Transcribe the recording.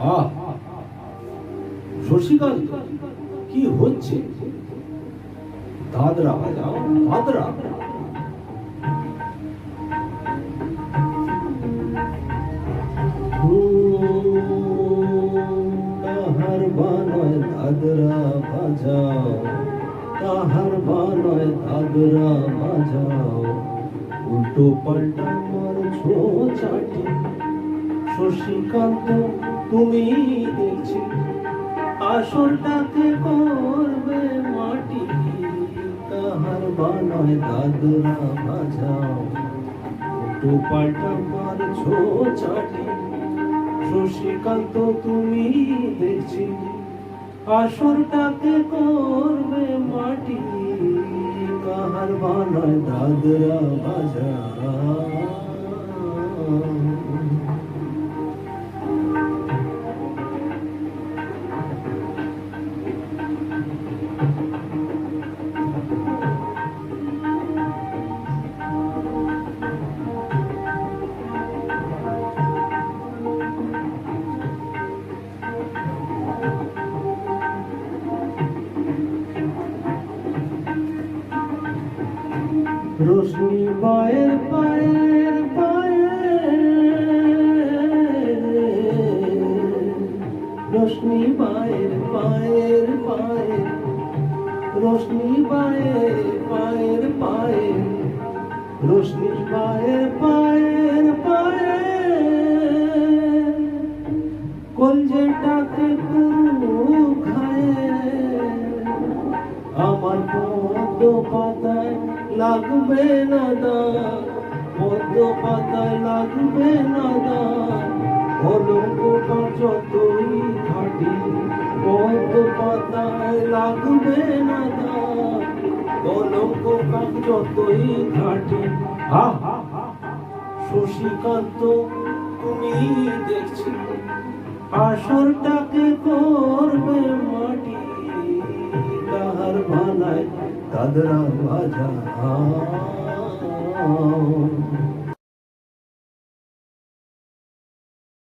আহ কি হচ্ছে? দাদরা বাজাও দাদরা। তাহার বানয় দাদরা বাজাও, তাহার বানয় দাদরা বাজাও। উল্টো পাল্টা মারছো চাটি, শশীকান্ত। তুমি দেখছি আসলটাকে করবে মাটি? তাহার বানয় দাদরা বাজাও। উল্টো পাল্টা মারছো চাটি শশীকান্ত তুমি দেখছি আসরটাকে করবে মাটি? কাহার বানায় দাদরা বাজা রোশনি পায়ের পায়ের পায়ের রোশনি পায়ের পায়ের পায়ের রোশনি পায়ের পায়ের পায়ের রোশনি পায়ের পায়ের পায়ের কলজেটাকে খায়। আমার পদ্ম পাতায় লাগবে না দাগ পদ্ম পাতায় লাগবে না দাগ। কলঙ্কটা যতই ঘাটি পদ্ম পাতায় লাগবে না দাগ। কলঙ্কটা যতই ঘাটি, হা হা শশীকান্ত, তুমি দেখছি আসরটাকে করবে মাটি। তাহার কাদরা বাজা